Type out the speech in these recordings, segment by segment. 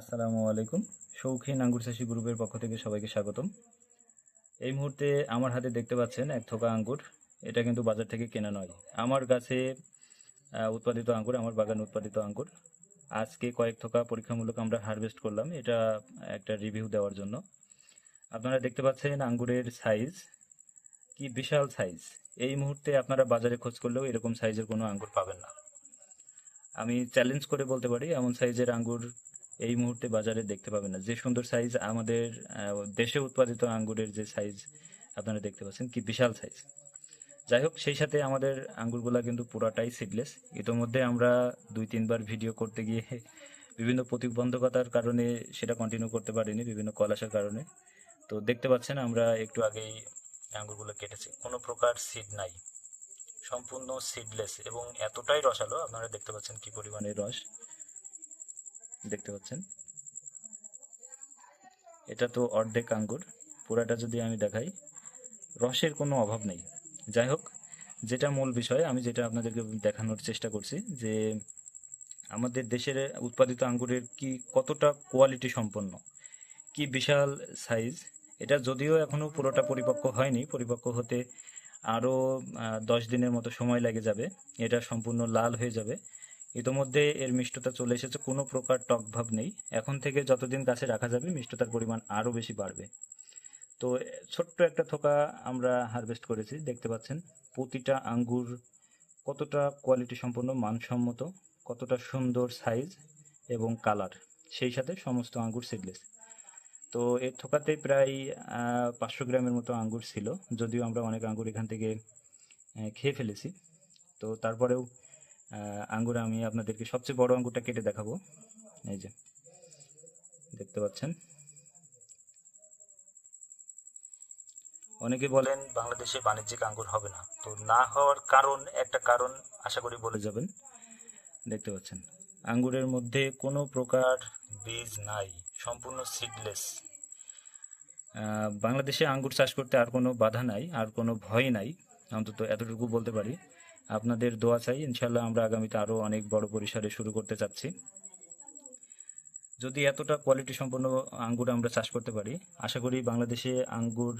আসসালামু আলাইকুম। শৌখিন আঙ্গুর চাষি গ্রুপের পক্ষ থেকে সবাইকে স্বাগতম। এই মুহূর্তে আমার হাতে দেখতে পাচ্ছেন এক থোকা আঙ্গুর। এটা কিন্তু বাজার থেকে কেনা নয়। আমার গাছে উৎপাদিত আঙ্গুর, আমার বাগানে উৎপাদিত আঙ্গুর। আজকে কয়েক থোকা পরীক্ষামূলক আমরা হারভেস্ট করলাম। এটা একটা রিভিউ দেওয়ার জন্য। আপনারা দেখতে পাচ্ছেন আঙ্গুরের সাইজ কি বিশাল সাইজ এই মুহূর্তে আপনারা বাজারে খোঁজ করলেও এরকম সাইজের কোনো আঙ্গুর পাবেন না। আমি চ্যালেঞ্জ করে বলতে পারি, এমন সাইজের আঙ্গুর এই মুহূর্তে বাজারে দেখতে পাবেন না। যে সুন্দর সাইজ আমাদের দেশে উৎপাদিত আঙ্গুরের যে সাইজ আপনারা দেখতে পাচ্ছেন, কি বিশাল সাইজ যাই হোক, সেই সাথে আমাদের আঙ্গুরগুলা কিন্তু পুরাটাই সিডলেস ইতোমধ্যে আমরা দুই, তিনবার ভিডিও করতে গিয়ে বিভিন্ন প্রতিবন্ধকতার কারণে সেটা কন্টিনিউ করতে পারিনি, বিভিন্ন কল আসার কারণে। তো দেখতে পাচ্ছেন, আমরা একটু আগেই আঙ্গুরগুলো কেটেছি। কোনো প্রকার সিড নাই। সম্পূর্ণ সিডলেস এবং এতটাই রসালো, আপনারা দেখতে পাচ্ছেন কি পরিমাণে রস। দেখতে পাচ্ছেন। এটা তো অর্ধেক আঙ্গুর, পুরাটা যদি আমি দেখাই, রসের কোনো অভাব নেই। যাই হোক, যেটা মূল বিষয়, আমি যেটা আপনাদেরকে দেখানোর চেষ্টা করছি যে আমাদের দেশের উৎপাদিত আঙ্গুরের কি কতটা কোয়ালিটি সম্পন্ন, কি বিশাল সাইজ এটা যদিও এখনও পুরোটা পরিপক্ক হয়নি। পরিপক্ক হতে আরও দশ দিনের মতো সময় লেগে যাবে। এটা সম্পূর্ণ লাল হয়ে যাবে। ইতোমধ্যে এর মিষ্টতা চলে এসেছে, কোনো প্রকার টক ভাব নেই। এখন থেকে যতদিন গাছে রাখা যাবে, মিষ্টতার পরিমাণ আরও বেশি বাড়বে। তো, ছোট্ট একটা থোকা আমরা হারভেস্ট করেছি, দেখতে পাচ্ছেন। প্রতিটা আঙ্গুর কতটা কোয়ালিটি সম্পন্ন, মানসম্মত, কতটা সুন্দর সাইজ এবং কালার, সেই সাথে সমস্ত আঙ্গুর সিডলেস তো এর থোকাতে প্রায় পাঁচশো গ্রামের মতো আঙ্গুর ছিল, যদিও আমরা অনেক আঙ্গুর এখান থেকে খেয়ে ফেলেছি। তো, তারপরেও আঙ্গুর আমি আপনাদেরকে সবচেয়ে বড় আঙ্গুরটা কেটে দেখাবো। এই যে, দেখতে পাচ্ছেন? অনেকে বলেন বাংলাদেশে বাণিজ্যিক আঙ্গুর হবে না। তো না হওয়ার কারণ, একটা কারণ আশা করি বলে যাবেন। দেখতে পাচ্ছেন, আঙ্গুরের মধ্যে কোনো প্রকার বীজ নাই, সম্পূর্ণ সিডলেস বাংলাদেশে আঙ্গুর চাষ করতে আর কোনো বাধা নাই, আর কোনো ভয় নাই, অন্তত এতটুকু বলতে পারি। আপনাদের দোয়া চাই ইনশাল্লাহ আমরা আগামীতে আরও অনেক বড় পরিসরে শুরু করতে চাচ্ছি। যদি এতটা কোয়ালিটি সম্পন্ন আঙ্গুর আমরা চাষ করতে পারি আশা করি বাংলাদেশে আঙ্গুর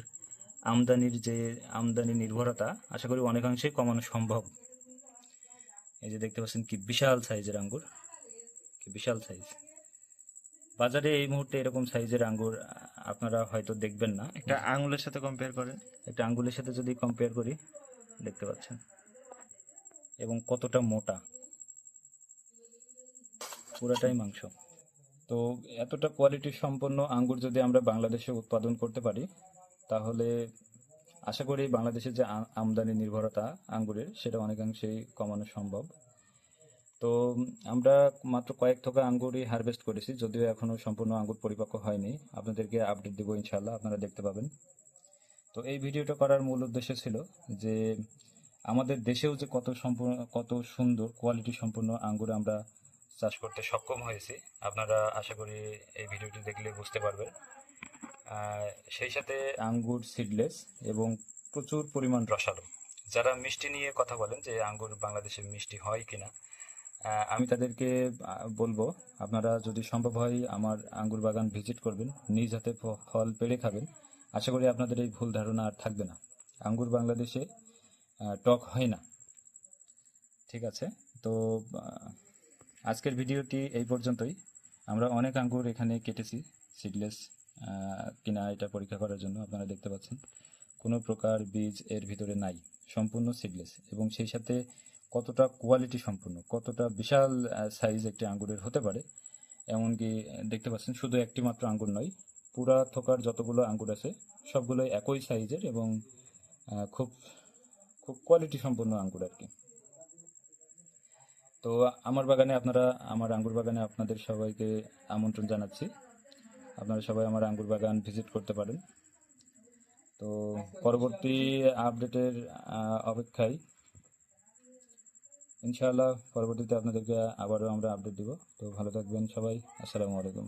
আমদানির যে আমদানি নির্ভরতা আশা করি অনেকাংশেই কমানো সম্ভব। এই যে দেখতে পাচ্ছেন কি বিশাল সাইজের আঙ্গুর কি বিশাল সাইজ। বাজারে এই মুহূর্তে এরকম সাইজের আঙ্গুর আপনারা হয়তো দেখবেন না। একটা আঙুলের সাথে কম্পেয়ার করেন। একটা আঙ্গুলের সাথে যদি কম্পেয়ার করি দেখতে পাচ্ছেন। এবং কতটা মোটা? পুরাটাই মাংস। তো এতটা কোয়ালিটি সম্পন্ন আঙ্গুর যদি আমরা বাংলাদেশে উৎপাদন করতে পারি, তাহলে আশা করি বাংলাদেশের যে আমদানি নির্ভরতা আঙ্গুরের, সেটা অনেকাংশেই কমানো সম্ভব। তো আমরা মাত্র কয়েক থোকা আঙ্গুরই হারভেস্ট করেছি, যদিও এখনও সম্পূর্ণ আঙ্গুর পরিপক্ক হয়নি। আপনাদেরকে আপডেট দেবো ইনশাল্লাহ আপনারা দেখতে পাবেন। তো এই ভিডিওটা করার মূল উদ্দেশ্য ছিল যে আমাদের দেশেও যে কত সম্পূর্ণ, কত সুন্দর কোয়ালিটি সম্পন্ন আঙ্গুর আমরা চাষ করতে সক্ষম হয়েছি, আপনারা আশা করি এই ভিডিওটি দেখলে বুঝতে পারবেন। সেই সাথে আঙ্গুর সিডলেস এবং প্রচুর পরিমাণ রসালো। যারা মিষ্টি নিয়ে কথা বলেন যে আঙ্গুর বাংলাদেশে মিষ্টি হয় কিনা আমি তাদেরকে বলব, আপনারা যদি সম্ভব হয় আমার আঙ্গুর বাগান ভিজিট করবেন, নিজ হাতে ফল পেড়ে খাবেন। আশা করি আপনাদের এই ভুল ধারণা আর থাকবে না। আঙ্গুর বাংলাদেশে টক হয় না। ঠিক আছে? তো আজকের ভিডিওটি এই পর্যন্তই। আমরা অনেক আঙ্গুর এখানে কেটেছি, সিডলেস কিনা এটা পরীক্ষা করার জন্য আপনারা দেখতে পাচ্ছেন। কোনো প্রকার বীজ এর ভিতরে নাই, সম্পূর্ণ সিডলেস এবং সেই সাথে কতটা কোয়ালিটি সম্পূর্ণ, কতটা বিশাল সাইজ একটি আঙ্গুরের হতে পারে। এমনকি দেখতে পাচ্ছেন, শুধু একটি মাত্র আঙ্গুর নয়, পুরা থোকার যতগুলো আঙ্গুর আছে, সবগুলোই একই সাইজের এবং খুব খুব কোয়ালিটি সম্পন্ন আঙ্গুর আর কি। তো আমার বাগানে আপনারা, আমার আঙ্গুর বাগানে আপনাদের সবাইকে আমন্ত্রণ জানাচ্ছি। আপনারা সবাই আমার আঙ্গুর বাগান ভিজিট করতে পারেন। তো পরবর্তী আপডেটের অপেক্ষায় ইনশাআল্লাহ পরবর্তীতে আপনাদেরকে আবারও আমরা আপডেট দিব। তো ভালো থাকবেন সবাই। আসসালামু আলাইকুম।